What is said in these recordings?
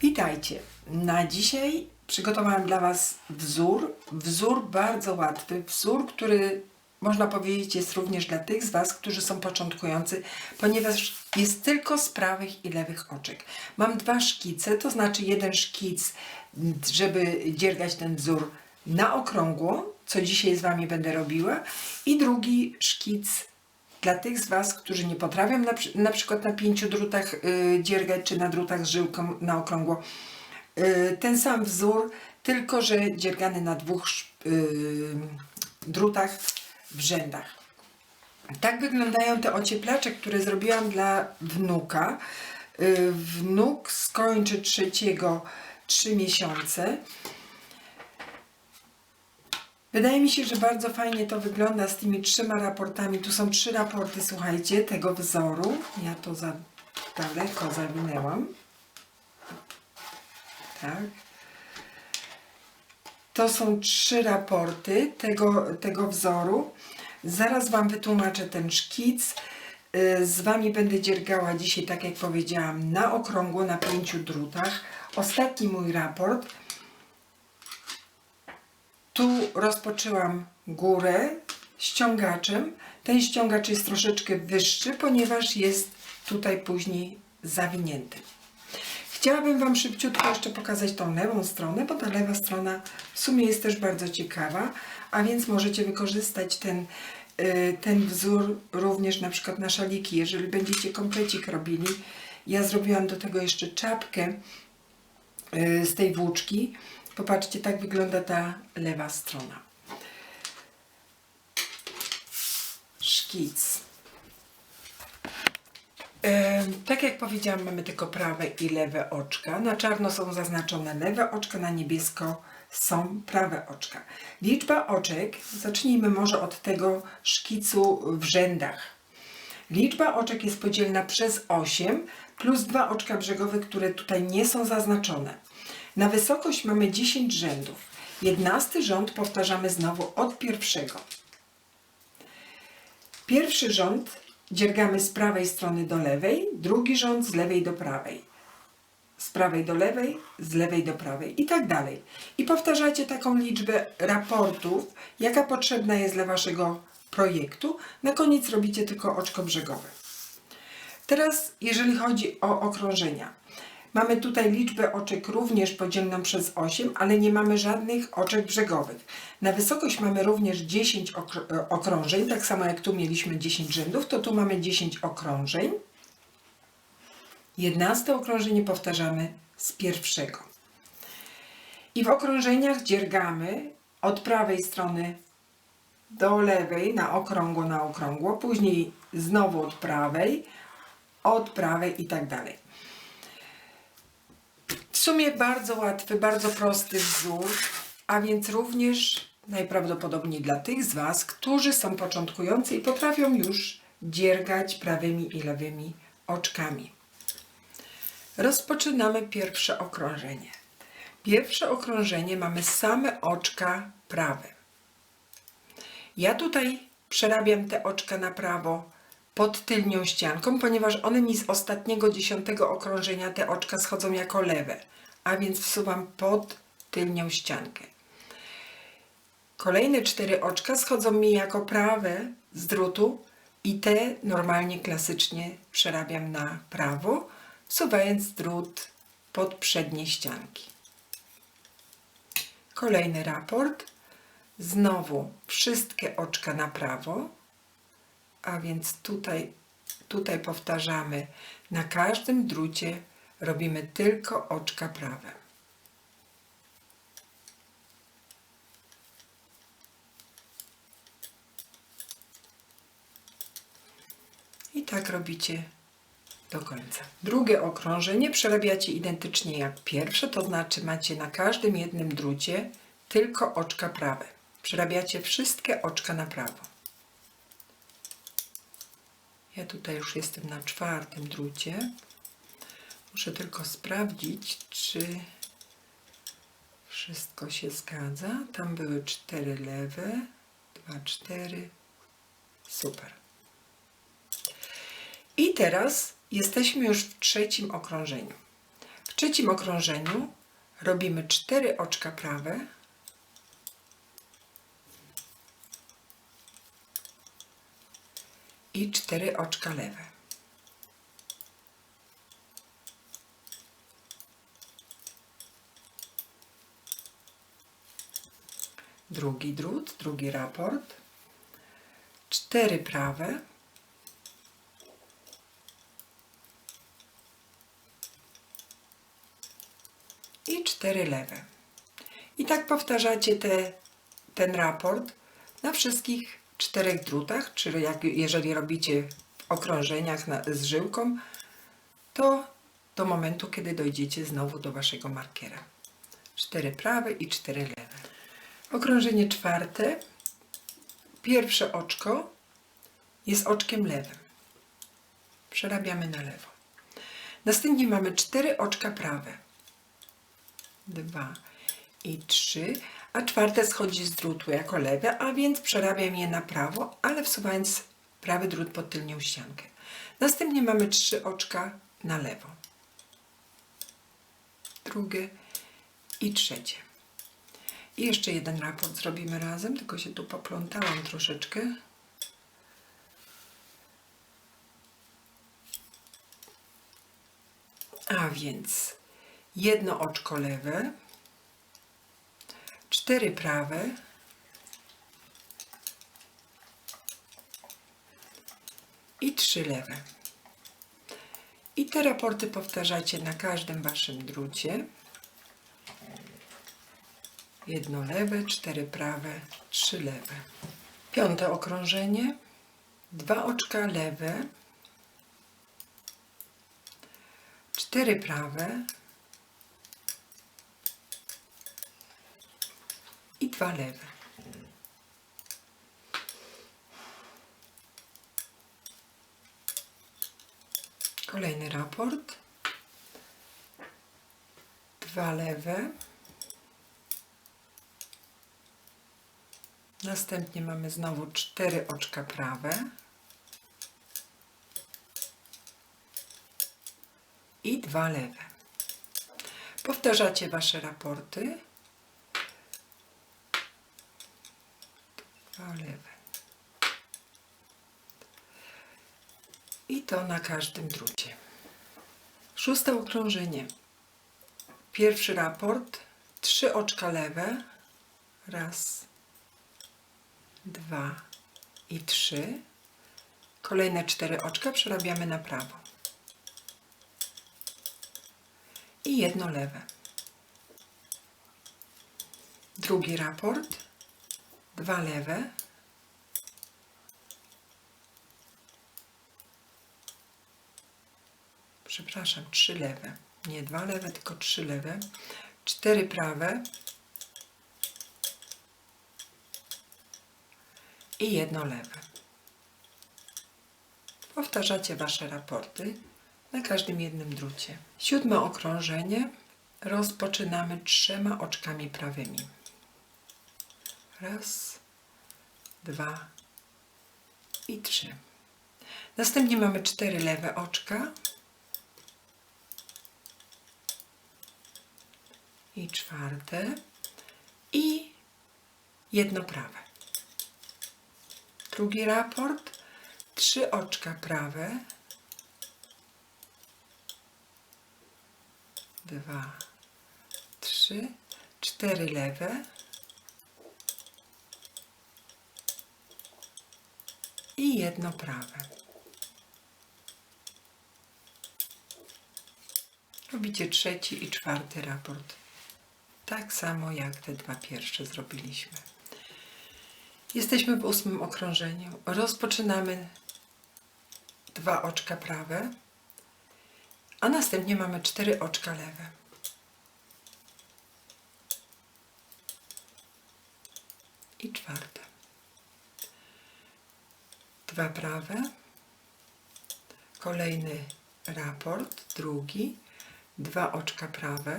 Witajcie. Na dzisiaj przygotowałam dla Was wzór. Wzór bardzo łatwy, wzór, który można powiedzieć jest również dla tych z Was, którzy są początkujący, ponieważ jest tylko z prawych i lewych oczek. Mam dwa szkice, to znaczy jeden szkic, żeby dziergać ten wzór na okrągło, co dzisiaj z Wami będę robiła, i drugi szkic dla tych z Was, którzy nie potrafią na, na przykład na pięciu drutach y, dziergać, czy na drutach z żyłką na okrągło, y, ten sam wzór, tylko że dziergany na dwóch y, drutach w rzędach. Tak wyglądają te ocieplacze, które zrobiłam dla wnuka. Y, Wnuk skończy trzeciego trzy miesiące. Wydaje mi się, że bardzo fajnie to wygląda z tymi trzema raportami. Tu są trzy raporty, słuchajcie, tego wzoru. Ja to za daleko zawinęłam. Tak. To są trzy raporty tego, tego wzoru. Zaraz Wam wytłumaczę ten szkic. Y, Z Wami będę dziergała dzisiaj, tak jak powiedziałam, na okrągło, na pięciu drutach. Ostatni mój raport. Tu rozpoczęłam górę ściągaczem. Ten ściągacz jest troszeczkę wyższy, ponieważ jest tutaj później zawinięty. Chciałabym Wam szybciutko jeszcze pokazać tą lewą stronę, bo ta lewa strona w sumie jest też bardzo ciekawa, a więc możecie wykorzystać ten, y, ten wzór również na przykład na szaliki, jeżeli będziecie komplecik robili. Ja zrobiłam do tego jeszcze czapkę y, z tej włóczki. Popatrzcie, tak wygląda ta lewa strona. Szkic. Tak jak powiedziałam, mamy tylko prawe i lewe oczka. Na czarno są zaznaczone lewe oczka, na niebiesko są prawe oczka. Liczba oczek, zacznijmy może od tego szkicu w rzędach. Liczba oczek jest podzielna przez 8 plus dwa oczka brzegowe, które tutaj nie są zaznaczone. Na wysokość mamy 10 rzędów. Jedenasty rząd powtarzamy znowu od pierwszego. Pierwszy rząd dziergamy z prawej strony do lewej, drugi rząd z lewej do prawej. Z prawej do lewej, z lewej do prawej i tak dalej. I powtarzacie taką liczbę raportów, jaka potrzebna jest dla Waszego projektu. Na koniec robicie tylko oczko brzegowe. Teraz, jeżeli chodzi o okrążenia. Mamy tutaj liczbę oczek również podzielną przez 8, ale nie mamy żadnych oczek brzegowych. Na wysokość mamy również 10 okr- e, okrążeń, tak samo jak tu mieliśmy 10 rzędów, to tu mamy 10 okrążeń. 11 okrążenie powtarzamy z pierwszego. I w okrążeniach dziergamy od prawej strony do lewej na okrągło, na okrągło, później znowu od prawej, od prawej i tak dalej. Sumie bardzo łatwy, bardzo prosty wzór, a więc również najprawdopodobniej dla tych z Was, którzy są początkujący i potrafią już dziergać prawymi i lewymi oczkami. Rozpoczynamy pierwsze okrążenie. Pierwsze okrążenie mamy same oczka prawe. Ja tutaj przerabiam te oczka na prawo pod tylnią ścianką, ponieważ one mi z ostatniego dziesiątego okrążenia te oczka schodzą jako lewe, a więc wsuwam pod tylnią ściankę. Kolejne cztery oczka schodzą mi jako prawe z drutu i te normalnie klasycznie przerabiam na prawo, wsuwając drut pod przednie ścianki. Kolejny raport. Znowu wszystkie oczka na prawo, a więc tutaj, tutaj powtarzamy na każdym drucie robimy tylko oczka prawe. I tak robicie do końca. Drugie okrążenie przerabiacie identycznie jak pierwsze, to znaczy macie na każdym jednym drucie tylko oczka prawe. Przerabiacie wszystkie oczka na prawo. Ja tutaj już jestem na czwartym drucie. Muszę tylko sprawdzić, czy wszystko się zgadza. Tam były cztery lewe, dwa, cztery. Super. I teraz jesteśmy już w trzecim okrążeniu. trzecim okrążeniu robimy cztery oczka prawe. I cztery oczka lewe. Drugi drut, drugi raport. Cztery prawe. i cztery lewe. I tak powtarzacie te, ten raport na wszystkich czterech drutach, czyli jak, jeżeli robicie w okrążeniach na, z żyłką, to do momentu, kiedy dojdziecie znowu do waszego markiera. Cztery prawe i cztery lewe. Okrążenie czwarte. Pierwsze oczko jest oczkiem lewym. Przerabiamy na lewo. Następnie mamy cztery oczka prawe dwa i trzy, a czwarte schodzi z drutu jako lewe, a więc przerabiam je na prawo, ale wsuwając prawy drut pod tylnią ściankę. Następnie mamy trzy oczka na lewo. Drugie i trzecie. I jeszcze jeden raport zrobimy razem, tylko się tu poplątałam troszeczkę. A więc jedno oczko lewe, cztery prawe, i trzy lewe. I te raporty powtarzacie na każdym waszym drucie. Jedno lewe, cztery prawe, trzy lewe. Piąte okrążenie. Dwa oczka lewe, cztery prawe, i dwa lewe. Kolejny raport. Dwa lewe. Następnie mamy znowu cztery oczka prawe. I dwa lewe. Powtarzacie Wasze raporty. dwa lewe. I to na każdym drucie. Szóste okrążenie. Pierwszy raport. Trzy oczka lewe. Raz, dwa i trzy. Kolejne cztery oczka przerabiamy na prawo. I jedno lewe. Drugi raport dwa lewe, przepraszam, trzy lewe, nie dwa lewe, tylko trzy lewe, cztery prawe i jedno lewe. Powtarzacie Wasze raporty na każdym jednym drucie. Siódme okrążenie rozpoczynamy trzema oczkami prawymi. Raz, dwa i trzy. Następnie mamy cztery lewe oczka. I czwarte. I jedno prawe. Drugi raport. Trzy oczka prawe. Dwa, trzy, cztery lewe i jedno prawe. Robicie trzeci i czwarty raport. Tak samo jak te dwa pierwsze zrobiliśmy. Jesteśmy w ósmym okrążeniu. Rozpoczynamy dwa oczka prawe, a następnie mamy cztery oczka lewe. I czwarte dwa prawe, kolejny raport, drugi, dwa oczka prawe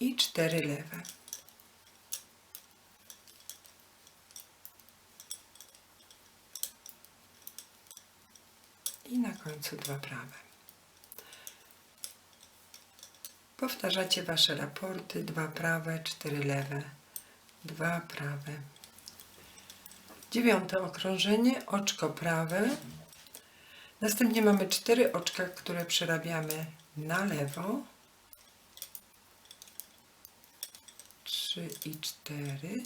i cztery lewe. 2002 prawem. Powtarzacie Wasze raporty, dwa prawe, cztery lewe, dwa prawe. Dziewiąte okrążenie, oczko prawe. Następnie mamy cztery oczka, które przerabiamy na lewo. 3 i 4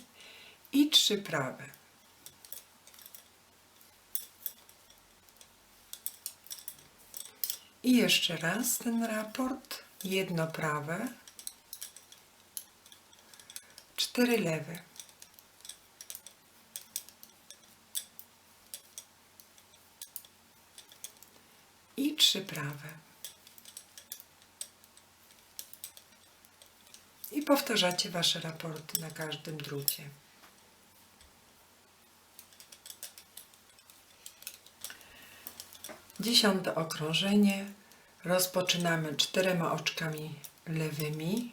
i 3 prawe. I jeszcze raz ten raport. Jedno prawe. Cztery lewe. I trzy prawe. I powtarzacie Wasze raporty na każdym drucie. Dziesiąte okrążenie. Rozpoczynamy czterema oczkami lewymi.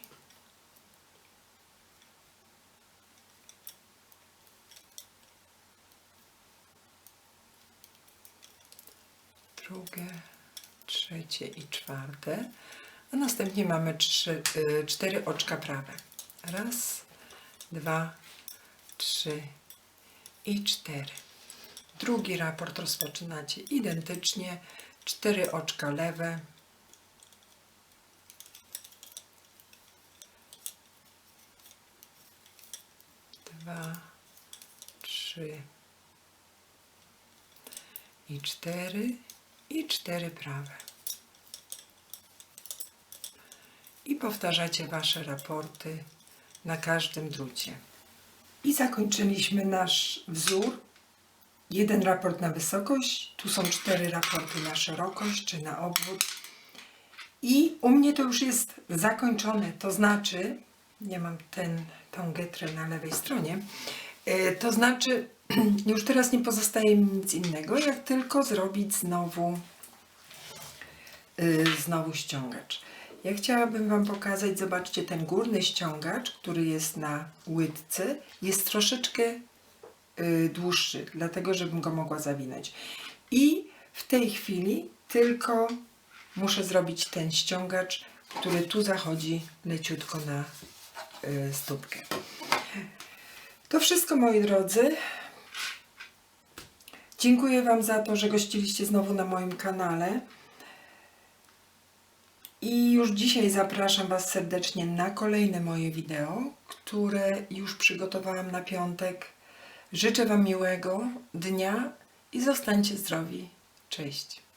Drugie, trzecie i czwarte. A następnie mamy trzy, y, cztery oczka prawe. Raz, dwa, trzy i cztery. Drugi raport rozpoczynacie identycznie. Cztery oczka lewe. Dwa, trzy i cztery i cztery prawe. I powtarzacie Wasze raporty na każdym drucie. I zakończyliśmy nasz wzór jeden raport na wysokość, tu są cztery raporty na szerokość czy na obwód. I u mnie to już jest zakończone, to znaczy, ja mam ten, tą getrę na lewej stronie, e, to znaczy już teraz nie pozostaje mi nic innego, jak tylko zrobić znowu, y, znowu ściągacz. Ja chciałabym Wam pokazać, zobaczcie, ten górny ściągacz, który jest na łydce, jest troszeczkę dłuższy, dlatego żebym go mogła zawinąć. I w tej chwili tylko muszę zrobić ten ściągacz, który tu zachodzi leciutko na y, stópkę. To wszystko moi drodzy. Dziękuję Wam za to, że gościliście znowu na moim kanale. I już dzisiaj zapraszam Was serdecznie na kolejne moje wideo, które już przygotowałam na piątek. Życzę Wam miłego dnia i zostańcie zdrowi. Cześć.